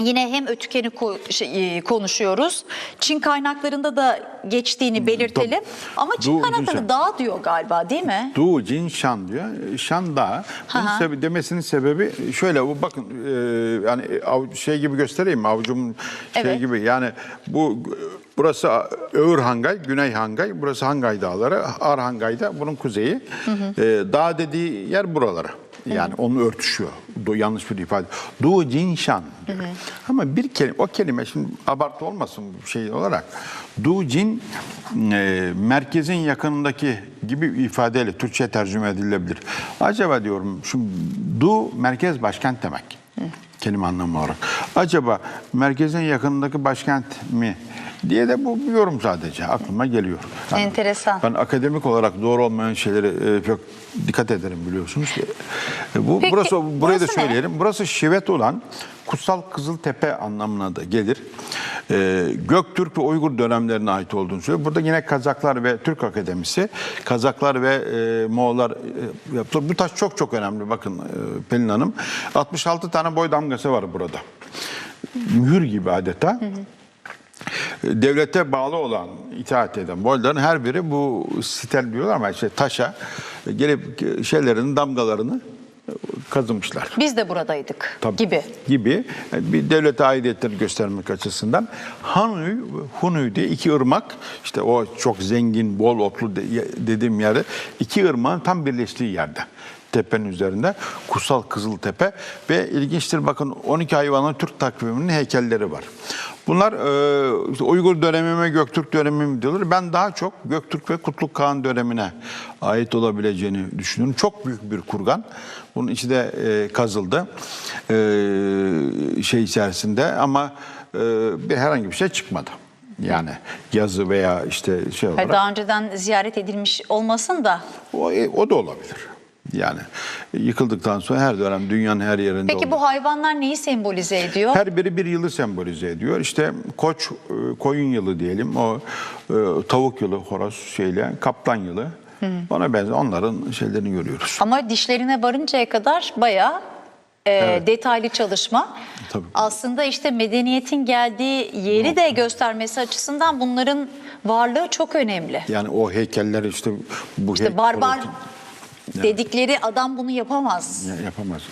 Yine hem ötükeni şey, e, konuşuyoruz. Çin kaynaklarında da geçtiğini belirtelim. Ama Çin kaynakları dağ diyor galiba değil mi? Du Jin Shan diyor. Şan Dağı. Bunun sebebi, demesinin sebebi şöyle bu bakın e, yani av- şey gibi göstereyim mi avucum şey Evet. gibi yani bu burası Öğür Hangay, Güney Hangay, burası Hangay Dağları, Ar Hangay'da bunun kuzeyi. E, dağ dediği yer buralara. Yani onu örtüşüyor. Do, yanlış bir ifade. Du Jin Shan diyor. Ama bir kelime, o kelime şimdi abartı olmasın şey olarak. Du Jin e, merkezin yakınındaki gibi ifadeyle Türkçe tercüme edilebilir. Acaba diyorum şu Du merkez başkent demek. Kelime anlamı olarak. Acaba merkezin yakınındaki başkent mi? Diye de bu yorum sadece aklıma geliyor. Enteresan. Ben akademik olarak doğru olmayan şeyleri e, çok dikkat ederim biliyorsunuz. E, bu Peki, burası burayı da burası ne? söyleyelim. Burası Şivet olan Kutsal Kızıltepe anlamına da gelir. E, Göktürk ve Uygur dönemlerine ait olduğunu söylüyor. Burada yine Kazaklar ve Türk Akademisi, Kazaklar ve e, Moğollar e, yaptı. Bu taş çok çok önemli bakın e, Pelin Hanım. 66 tane boy damgası var burada. Mühür gibi adeta. Devlete bağlı olan, itaat eden boyların her biri bu sitel diyorlar ama işte taşa gelip şeylerin damgalarını kazımışlar. Biz de buradaydık Tabii. gibi. Gibi bir devlete aidiyetleri göstermek açısından Hanuy ve Hunuy diye iki ırmak işte o çok zengin, bol otlu de- dediğim yerde iki ırmağın tam birleştiği yerde tepenin üzerinde Kutsal Kızıltepe ve ilginçtir bakın 12 hayvanın Türk takviminin heykelleri var. Bunlar e, işte Uygur dönemi mi Göktürk dönemi mi diyorlar. Ben daha çok Göktürk ve Kutluk Kağan dönemine ait olabileceğini düşünüyorum. Çok büyük bir kurgan. Bunun içi de e, kazıldı e, şey içerisinde ama e, bir herhangi bir şey çıkmadı. Yani yazı veya işte şey olarak. Daha önceden ziyaret edilmiş olmasın da. O, e, o da olabilir. Yani yıkıldıktan sonra her dönem dünyanın her yerinde Peki olur. bu hayvanlar neyi sembolize ediyor? Her biri bir yılı sembolize ediyor. İşte koç, e, koyun yılı diyelim. O e, tavuk yılı, horoz şeyle, kaplan yılı. Ona benzer onların şeylerini görüyoruz. Ama dişlerine varıncaya kadar bayağı e, detaylı çalışma. Tabii. Aslında işte medeniyetin geldiği yeri de göstermesi açısından bunların varlığı çok önemli. Yani o heykeller işte bu İşte hey- barbar dedikleri adam bunu yapamaz. yapamaz.